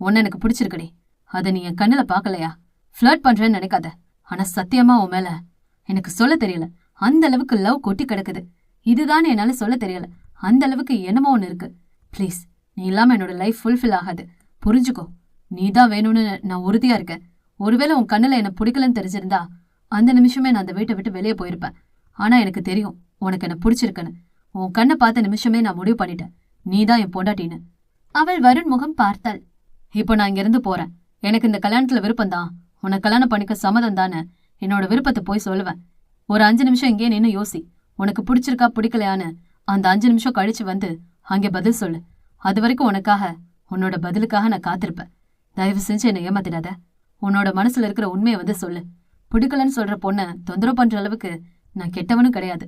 உன்னை எனக்கு பிடிச்சிருக்கடி. அதை நீ என் கண்ணுல பார்க்கலையா? ஃப்ளர்ட் பண்றேன்னு நினைக்காத. ஆனா சத்தியமா உன் மேல எனக்கு சொல்ல தெரியல. அந்த அளவுக்கு லவ் கொட்டி கிடக்குது. இதுதான் என்னால சொல்ல தெரியல. அந்த அளவுக்கு என்னமோ ஒன்று இருக்கு. ப்ளீஸ் நீ இல்லாம என்னோட லைஃப் ஃபுல்ஃபில் ஆகாது. புரிஞ்சுக்கோ. நீ தான் வேணும்னு நான் உறுதியா இருக்கேன். ஒருவேளை உன் கண்ணுல என்னை பிடிக்கலன்னு தெரிஞ்சிருந்தா அந்த நிமிஷமே நான் அந்த வீட்டை விட்டு வெளியே போயிருப்பேன். ஆனா எனக்கு தெரியும் உனக்கு என்ன பிடிச்சிருக்குன்னு. உன் கண்ணை பார்த்த நிமிஷமே நான் முடிவு பண்ணிட்டேன். நீ தான் என் பொண்டாட்டின்னு. அவள் வருண் முகம் பார்த்தாள். இப்போ நான் இங்கிருந்து போறேன். எனக்கு இந்த கல்யாணத்துல விருப்பம் தான் உன்னை கல்யாணம் பண்ணிக்க சம்மதம் தானே என்னோட விருப்பத்தை போய் சொல்லுவேன். ஒரு அஞ்சு நிமிஷம் இங்கே நின்னு யோசி. உனக்கு பிடிச்சிருக்கா பிடிக்கலையான்னு அந்த அஞ்சு நிமிஷம் கழிச்சு வந்து அங்கே பதில் சொல்லு. அது வரைக்கும் உனக்காக உன்னோட பதிலுக்காக நான் காத்திருப்பேன். தயவு செஞ்சு என்னை ஏமாத்திடாத. உன்னோட மனசுல இருக்கிற உண்மையை வந்து சொல்லு. பிடிக்கலன்னு சொல்ற பொண்ணை தொந்தரவு பண்ற அளவுக்கு நான் கெட்டவனும் கிடையாது.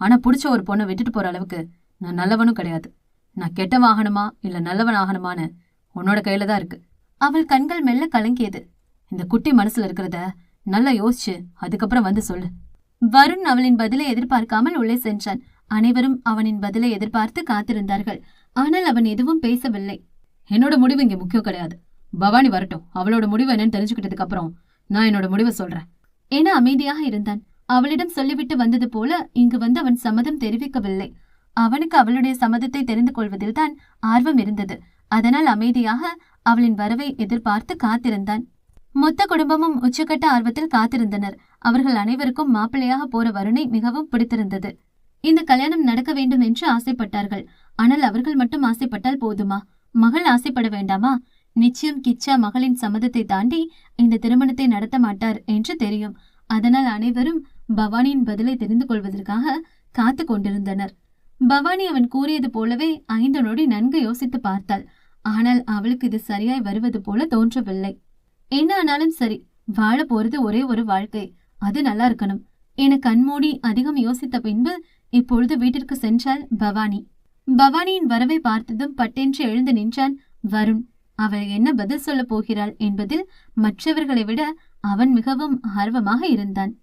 ஆனா பிடிச்ச ஒரு பொண்ணை விட்டுட்டு போற அளவுக்கு நான் நல்லவனும் கிடையாது. நான் கெட்டவன் ஆகணுமா இல்ல நல்லவன் ஆகணுமான்னு உன்னோட கையில தான் இருக்கு. அவள் கண்கள் மெல்ல கலங்கியது. இந்த குட்டி மனசுல இருக்கிறத நல்லா யோசிச்சு அதுக்கப்புறம் வந்து சொல்லு. வருண் அவளின் பதிலை எதிர்பார்க்காமல் உள்ளே சென்றான். அனைவரும் அவனின் பதிலை எதிர்பார்த்து காத்திருந்தார்கள். ஆனால் அவன் எதுவும் பேசவில்லை. என்னோட முடிவு இங்க முக்கியம் கிடையாது. பவானி வரட்டும். அவளோட முடிவு என்னன்னு தெரிஞ்சுக்கிட்டதுக்கு அப்புறம் நான் என்னோட முடிவை சொல்றேன். என அமைதியாக இருந்தான். அவளிடம் சொல்லிவிட்டு வந்தது போல இங்கு வந்து அவன் சம்மதம் தெரிவிக்கவில்லை. அவனுக்கு அவளுடைய சம்மதத்தை தெரிந்து கொள்வதில் தான் ஆர்வம் இருந்தது. அதனால் அமைதியாக அவளின் வரவை எதிர்பார்த்து காத்திருந்தான். மொத்த குடும்பமும் உச்சக்கட்ட ஆர்வத்தில் காத்திருந்தனர். அவர்கள் அனைவருக்கும் மாப்பிள்ளையாக போற வருணை மிகவும் பிடித்திருந்தது. இந்த கல்யாணம் நடக்க வேண்டும் என்று ஆசைப்பட்டார்கள். ஆனால் அவர்கள் மட்டும் ஆசைப்பட்டால் போதுமா? மகள் ஆசைப்பட வேண்டாமா? நிச்சயம் கிச்சா மகளின் சம்மதத்தை தாண்டி இந்த திருமணத்தை நடத்த மாட்டார் என்று தெரியும். அதனால் அனைவரும் பவானியின் பதிலை தெரிந்து கொள்வதற்காக காத்து கொண்டிருந்தனர். பவானி அவன் கூறியது போலவே ஐந்து நொடி நன்கு யோசித்து பார்த்தாள். ஆனால் அவளுக்கு இது சரியாய் வருவது போல தோன்றவில்லை. என்ன ஆனாலும் சரி வாழ போறது ஒரே ஒரு வாழ்க்கை. அது நல்லா இருக்கணும். என கண்மூடி அதிகம் யோசித்த பின்பு இப்பொழுது வீட்டிற்கு சென்றாள் பவானி. பவானியின் வரவை பார்த்ததும் பட்டென்று எழுந்து நின்றான் வருண். அவள் என்ன பதில் சொல்லப் போகிறாள் என்பதில் மற்றவர்களை விட அவன் மிகவும் ஆர்வமாக இருந்தான்.